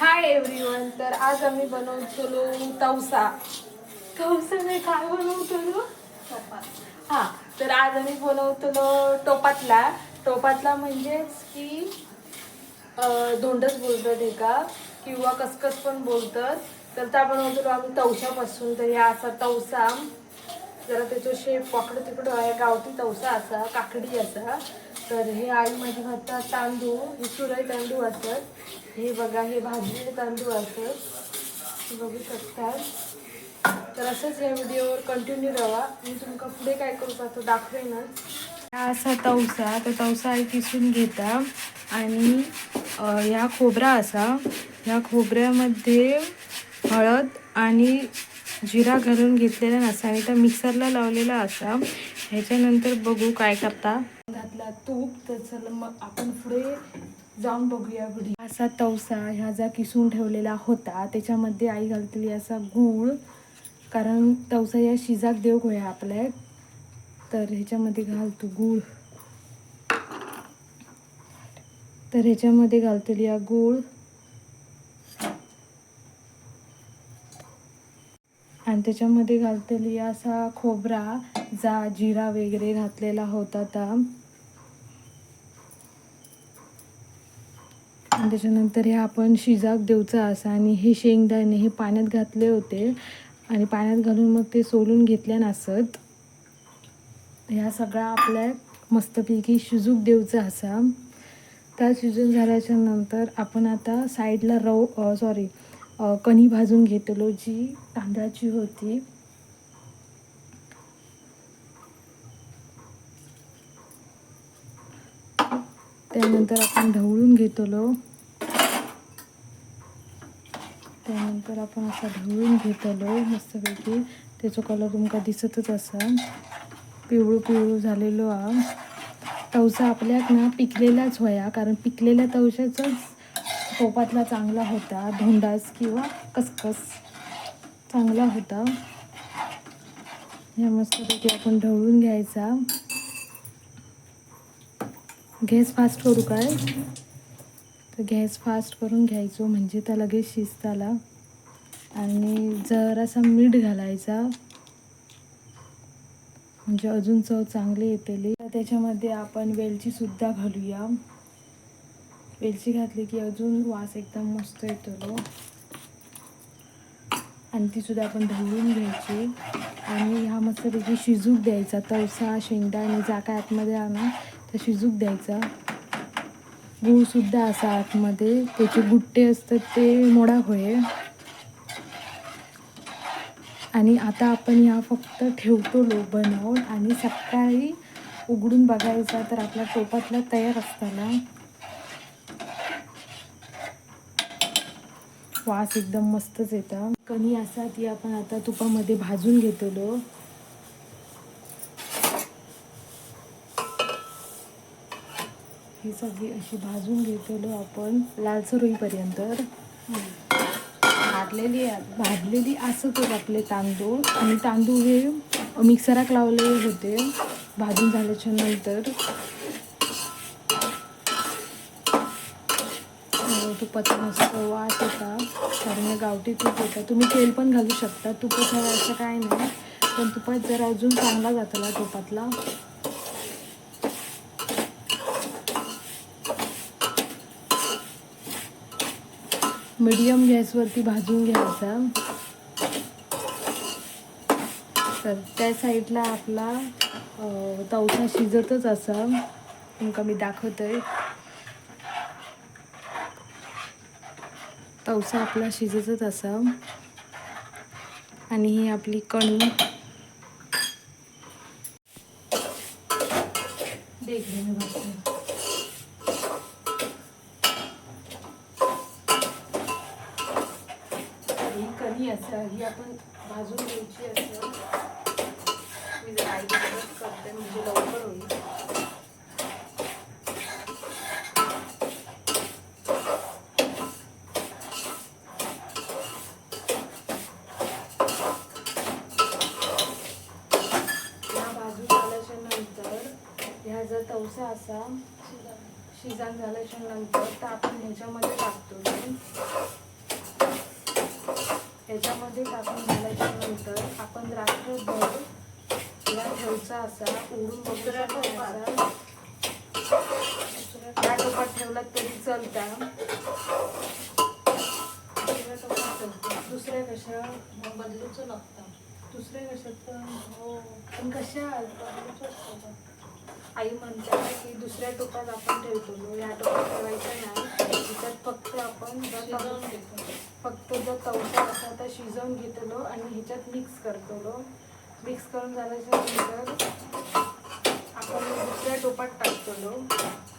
Hi everyone तर आज आम्ही बनवतो तवसा. तवसा मी काय बनवतो हा तर आज आम्ही बनवतो टोपातला. टोपातला म्हणजेच की धोंडच बोलतात एका किंवा कसकस पण बोलतात. तर त्या बनवतो आम्ही तवशापासून. तर ह्या असा तवसा. जरा त्याचं शेप वाकडं तिकडं. आहे गावठी तवसा असा काकडी असा. तर हे आई माझी घालतात तांदूळ हे सुरई तांदूळ असतात. हे बघा हे भाजलेले तांदूळ असतात. हे बघू शकतात तर असंच या व्हिडिओवर कंटिन्यू राहा. मी तुमका पुढे काय करू पाहतो दाखवेनच हा असा तवसा तो तवसा आई किसून घेता. आणि ह्या खोबरा असा. ह्या खोबऱ्यामध्ये हळद आणि जिरा घालून घेतलेला नसा आणि त्या मिक्सरला लावलेला असा. ह्याच्यानंतर बघू काय करता. घातला तूप तर चला मग आपण पुढे जाऊन बघूया घडी असा तवसा ह्या जा किसून ठेवलेला होता. त्याच्यामध्ये आई घालतली असा गूळ कारण तवसा या शिजाक देव होया आपल्या तर ह्याच्यामध्ये घालतो गूळ. तर ह्याच्यामध्ये घालतली या गूळ. आणि त्याच्यामध्ये घालतली असा खोबरा जा जिरा वगैरे घातलेला होता ता. आणि त्याच्यानंतर हे आपण शिजाक देऊचा असा आणि हे शेंगदाणे हे पाण्यात घातले होते. आणि पाण्यात घालून मग ते सोलून घेतल्या नसत. ह्या सगळा आपल्या मस्तपैकी शिजूक देऊचा असा. त्या शिजून झाल्याच्यानंतर आपण आता साईडला रव सॉरी कणी भाजून घेतलो जी तांदळाची होती. त्यानंतर आपण ढवळून घेतलो. त्यानंतर आपण असा ढवळून घेतलो मस्तपैकी. त्याचो कलर तुमका दिसतच असा पिवळू पिवळू झालेलो. हा तवसा आपल्याक ना पिकलेलाच होया कारण पिकलेल्या तवशाचाच पोपातला चांगला होता धोंडास किंवा कसकस चांगला होता. या मस्तपैकी आपण ढवळून घ्यायचा. गॅस फास्ट करू काय? तर गॅस फास्ट करून घ्यायचो म्हणजे त्या लगेच शिजताला. आणि जरासा मीठ घालायचा. म्हणजे अजून चव चांगली येतेली. तर त्याच्यामध्ये आपण वेलची सुद्धा घालूया. वेलची घातली की अजून वास एकदम मस्त येतो आणि तीसुद्धा आपण ढवळून घ्यायची. आणि ह्या मस्तपैकी शिजूक द्यायचा. तवसा आणि जा काय आतमध्ये आणा तर शिजूक द्यायचा. गूळसुद्धा असा आतमध्ये. त्याचे गुट्टे असतात ते मोडा होय. आणि आता आपण ह्या फक्त ठेवतो लो बनवून आणि सकाळी उघडून बघायचा तर आपल्या टोपातला तयार असताना वास एकदम मस्तच येतं. कणी असा ती आपण आता तुपामध्ये भाजून घेतलो ही सगळी अशी भाजून घेतलो आपण लालसर होईपर्यंत भाजलेली भाजलेली असत आपले तांदूळ. आणि तांदूळ हे मिक्सराक लावले होते. भाजून झाल्याच्यानंतर. तुपाचा मस्त वास होता कारण गावठी तूप होता तुम्ही तेल पण घालू शकता. तुपात हवं असं काय नाही. पण तुपात जरा अजून चांगला जातला तुपातला. मीडियम गॅसवरती भाजून घ्यायचा. तर त्या साईडला आपला तवसा शिजतच असा. तुमका मी दाखवतोय. तवसा आपला शिजतच असा. आणि ही आपली कणी. ही कणी असं ही आपण भाजून घ्यायची असं. मी जर आई करते म्हणजे लवकर होईल ह्या भाजून झाल्याच्यानंतर ह्या जर तवसा असा शिजन झाल्याच्यानंतर तर आपण ह्याच्यामध्ये टाकतो झाल्याच्यानंतर आपण रात्रभर या ठेवचा असा उडून बघूया ठेवायचा या टोपात. ठेवला तरी चालता. दुसऱ्या टोपात चालतं. दुसऱ्या कशा? मग बदलूच लागतं. दुसऱ्या कशात हो. पण कशा? आई म्हणतात की दुसऱ्या टोपात आपण ठेवतो. या टोपात ठेवायचं नाही. त्याच्यात फक्त आपण जर शिजवून घेतो फक्त जो तवसा असा तर शिजवून घेतलो आणि ह्याच्यात मिक्स करतो मिक्स करून झाल्याच्यानंतर आपण दुसऱ्या टोपात टाकतलो.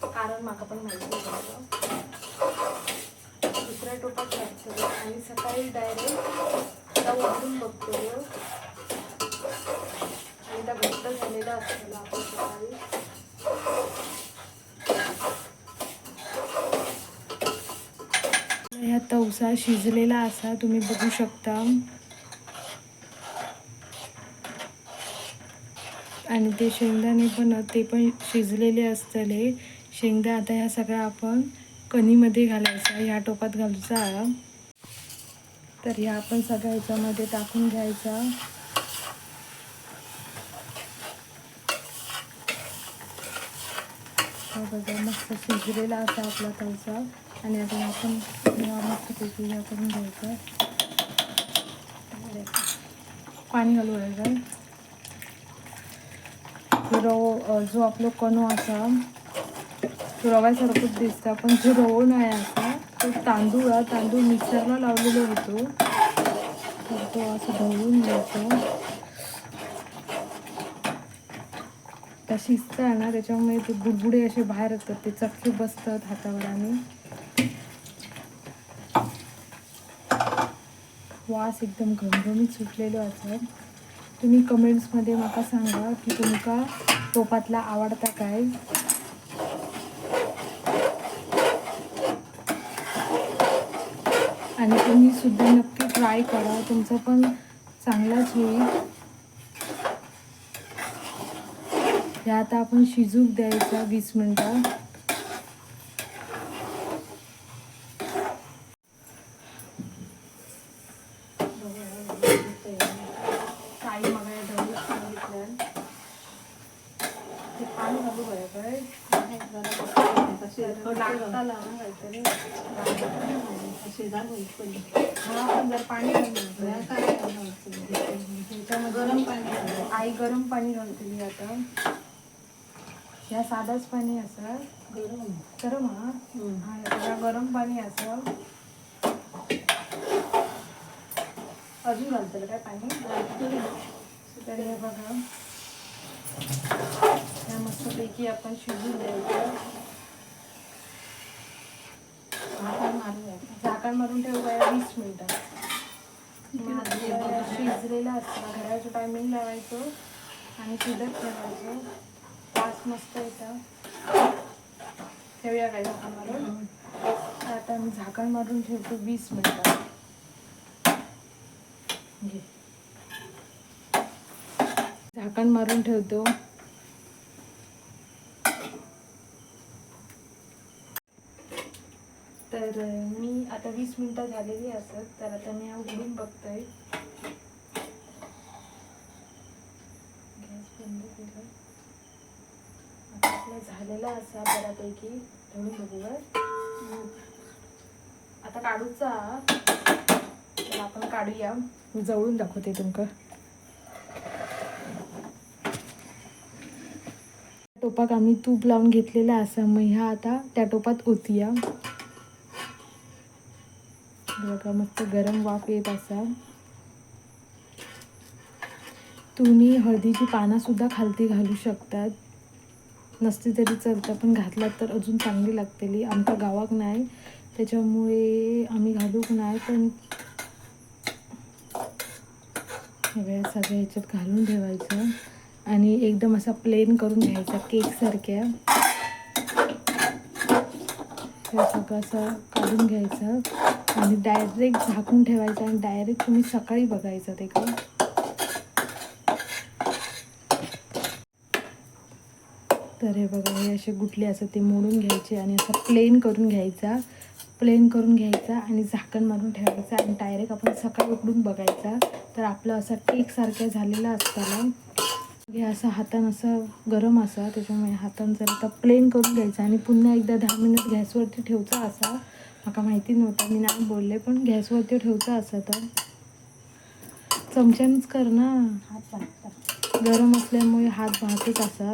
कारण माका पण माहिती होतं दुसऱ्या टोपात टाकतलो आणि सकाळी डायरेक्ट त्या उघडून बघतो आणि त्या घट्ट झालेला असतो आपण सकाळी. असा शिजलेला असा तुम्ही बघू शकता. आणि ते शेंगदाणे पण ते पण शिजलेले असतले. शेंगदा आता ह्या सगळ्या आपण कणीमध्ये घालायचा ह्या टोपात घालायचा तर ह्या आपण सगळ्या ह्याच्यामध्ये टाकून घ्यायचा. बघा मस्त शिजलेला असा आपला तवसा आणि आता आपण ह्या मस्तपैकी या करून घ्यायचं पाणी घालू रवो जो आपलो कणो असा तो रव्यासारखंच दिसता पण जो रवो नाही असा. तो तांदूळ हा तांदूळ मिक्सरला लावलेलो होतो तर तो असं ढवळून घ्यायचा. त्या शिजता आहे ना त्याच्यामुळे ते बुडबुडे असे बाहेर येतात ते चटके बसतात हातावर आणि. वास एकदम घमघमीत सुटलेलो असत तुम्ही कमेंट्समध्ये म्हाका सांगा की तुमका टोपातला आवडता काय? आणि तुम्ही सुद्धा नक्की ट्राय करा. तुमचं पण चांगलाच होईल. हे आता आपण शिजूक द्यायचा वीस मिनटं काही मग ढवळून सांगितलं ते पाणी घालू बरं काय लागता लावून काहीतरी शिजार होईल पहिले हा पण घालून गरम पाणी. आई गरम पाणी घालतली आता. ह्या साधाच पाणी असं. गरम. गरम हा. हा ह्या गरम पाणी असं. अजून घालतलं काय पाणी? तर हे बघा. ह्या मस्तपैकी आपण शिजून द्यायचं झाकण मारून ठेवू काय वीस मिनिटं. शिजलेलं असतं. घराचं टायमिंग लावायचं आणि शिजत ठेवायचं. पाच मस्त येतं. ठेवूया काय झाकण मारून आता मी झाकण मारून ठेवतो वीस मिनिटं. झाकण मारून ठेवतो तर अं, मी आता वीस मिनिटं झालेली असत तर आता मी उघडून बघतोय. गॅस बंद केला. आता आपला झालेला असा बऱ्यापैकी. धरून बघू आता काढूचा. तर आपण काढूया. मी जवळून दाखवते तुमका. टोपाक आम्ही तूप लावून घेतलेला असा मग ह्या आता त्या टोपात ओतूया. बघा मस्त गरम वाफ येत असा. तुम्ही हळदीची पानंसुद्धा खालती घालू शकतात. नसती तरी चलतं पण घातलात तर अजून चांगली लागतेली. आमच्या गावाक नाही त्याच्यामुळे आम्ही घालूक नाही पण सगळ्या सगळ्या ह्याच्यात घालून ठेवायचं. आणि एकदम असा प्लेन करून घ्यायचा केकसारख्या हे सगळं असं काढून घ्यायचं आणि डायरेक्ट झाकून ठेवायचं आणि डायरेक्ट तुम्ही सकाळी बघायचं ते का तर हे बघा हे असे गुटले असं ते मोडून घ्यायचे आणि असं प्लेन करून घ्यायचा. प्लेन करून घ्यायचा आणि झाकण मारून ठेवायचा आणि डायरेक्ट आपण सकाळी उकडून बघायचा. तर आपलं असं केकसारखं झालेलं असताना हे असं हातानं असं गरम असा त्याच्यामुळे हातानं जर आता प्लेन करून घ्यायचा. आणि पुन्हा एकदा दहा मिनिट गॅसवरती ठेवचा असा. माका माहिती नव्हतं मी नाही बोलले पण गॅसवरती ठेवचा असा तर. चमच्यानच कर ना. हात गरम असल्यामुळे हात भातच असा.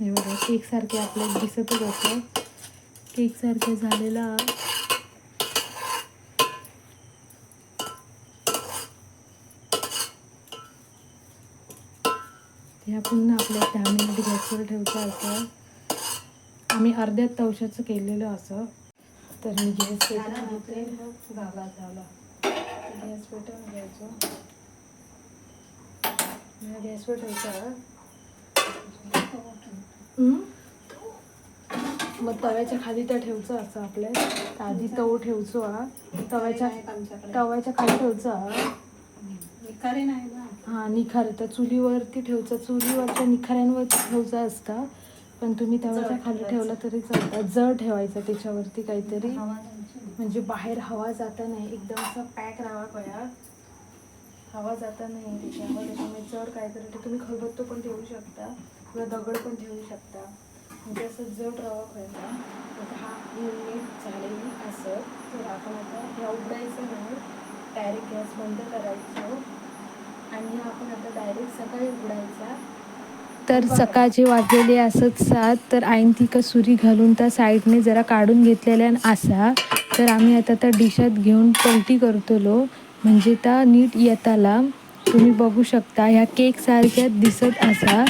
हे बघा केक सारखे आपल्याला दिसतच असं. केक सारखे झालेला ह्या पुन्हा आपल्या दहा मिनिट गॅसवर ठेवता असं आम्ही अर्ध्या तवशाचं केलेलं असं. तर मी गॅस पेटवून घेते. झाला झाला. गॅस पेटवून घ्यायचो. गॅस पेटवायचा हम्म? मग तव्याच्या खाली तर ठेवचं असं आपल्या आधी तव ठेवचो. हा तव्याच्या तव्याच्या खाली ठेवचं. हा हा निखार. तर चुलीवरती ठेवचं. चुलीवरच्या निखाऱ्यांवरती ठेवचं असतं. पण तुम्ही तव्याच्या खाली. ठेवला तरी चालतं. जड ठेवायचं त्याच्यावरती काहीतरी. म्हणजे बाहेर हवा जाता नाही. एकदम असं पॅक राहावा हवा जाता नाही. त्याच्यावर त्याच्यामुळे जड काहीतरी. तुम्ही खलबत्तो पण ठेवू शकता. किंवा दगड पण ठेवू शकता. म्हणजे असं जड राहावा कया आता हा नीट झालेली असं. तर आपण आता ह्या उघडायचं नाही. डायरेक्ट गॅस बंद करायचो. आणि आपण आता डायरेक्ट सकाळी उघडायचा. तर सकाळचे वाजलेले असत सात. तर आईन ती का सुरी घालून त्या साईडने जरा काढून घेतलेल्या असा. तर आम्ही आता त्या डिशात घेऊन पलटी करतलो. म्हणजे त्या नीट येताला. तुम्ही बघू शकता ह्या केक सारख्या दिसत असा.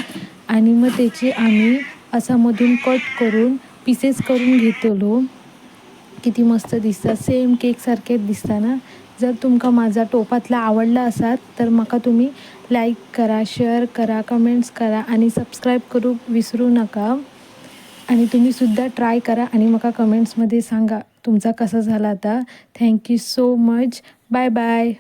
आणि मग त्याची आम्ही असा मधून कट करून पीसेस करून घेतलो. किती मस्त दिसता सेम केकसारखेच दिसता ना. जर तुमका माझा टोपातला आवडला असात तर म्हाका तुम्ही लाईक करा शेअर करा कमेंट्स करा आणि सबस्क्राईब करू विसरू नका. आणि तुम्ही सुद्धा ट्राय करा आणि मका कमेंट्समध्ये सांगा तुमचा कसा झाला आता. Thank you so much bye bye